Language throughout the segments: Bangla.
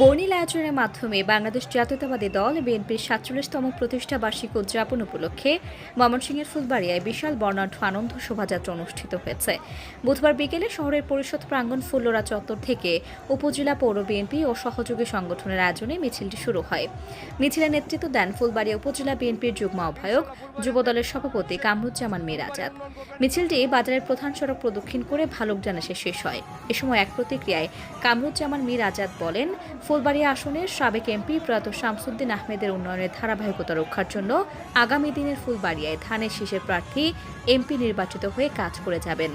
বর্ণিল আয়োজনের মাধ্যমে বাংলাদেশ জাতীয়তাবাদী দল, বিএনপির সাতচল্লিশতম প্রতিষ্ঠা বার্ষিক উদযাপন উপলক্ষে ময়মনসিংহের ফুলবাড়িয়ায় বিশাল বর্ণাঢ্য আনন্দ শোভাযাত্রা অনুষ্ঠিত হয়েছে। বুধবার বিকেলে শহরের পরিষদ প্রাঙ্গণ ফুল্লরা চত্বর থেকে উপজেলা পৌর বিএনপি ও সহযোগী সংগঠনের আয়োজনে মিছিলটি শুরু হয়। মিছিলের নেতৃত্ব দেন ফুলবাড়িয়া উপজেলা বিএনপির যুগ্ম আহ্বায়ক যুবদলের সভাপতি কামরুজ্জামান মীর আজাদ মিছিলটি বাজারের প্রধান সড়ক প্রদক্ষিণ করে ভালুকজান এসে শেষ হয়। এ সময় এক প্রতিক্রিয়ায় কামরুজ্জামান মীর আজাদ বলেন ফুলবাড়িয়া আসনের সাবেক এমপি প্রয়াত শামসুদ্দিন আহমেদের উন্নয়নের ধারাবাহিকতা রক্ষার জন্য আগামী দিনের ফুলবাড়িয়ায় ধানের শীষের প্রার্থী এমপি নির্বাচিত হয়ে কাজ করে যাবেন।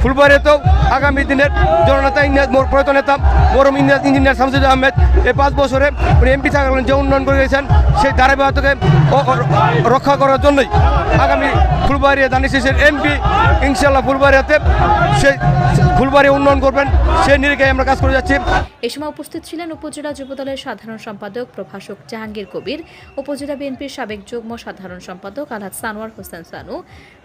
ফুলবাড়িয়া তো আগামী দিনের জননেতা ইংরেজ, মোর প্রয়াত নেতা মরম ইংরেজ ইঞ্জিনিয়ার শামসুদ আহমেদ এই পাঁচ বছরে উনি এমপি থাকাকালীন যে উন্নয়ন করে গেছেন সেই ধারাবাহিকতাকে রক্ষা করার জন্যই আগামী ফুলবাড়িয়া দানি শেষের এমপি ইনশাল্লাহ ফুলবাড়িয়াতে সেই ফুলবাড়িয়া উন্নয়ন করবেন, সেই নিরিখে আমরা কাজ করে যাচ্ছি। এ সময় উপস্থিত ছিলেন উপজেলা যুবদলের সাধারণ সম্পাদক প্রভাষক জাহাঙ্গীর কবির, উপজেলা বিএনপির সাবেক যুগ্ম সাধারণ সম্পাদক আলহাজ সানোয়ার হোসেন সানু,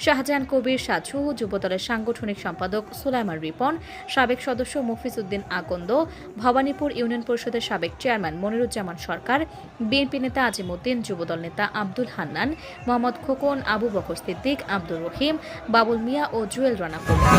শাহজাহান কবির সাজু, যুবদলের সাংগঠনিক সম্পাদক সুলাইমান রিপন, সাবেক সদস্য মফিজ উদ্দিন আকন্দ, ভবানীপুর ইউনিয়ন পরিষদের সাবেক চেয়ারম্যান মনিরুজ্জামান সরকার, বিএনপি নেতা আজিমুদ্দিন যুবদল নেতা আব্দুল হান্নান, মোহাম্মদ খোকন, আবু বকর সিদ্দিক আব্দুর রহিম বাবুল মিয়া ও জুয়েল রানা প্রমুখ।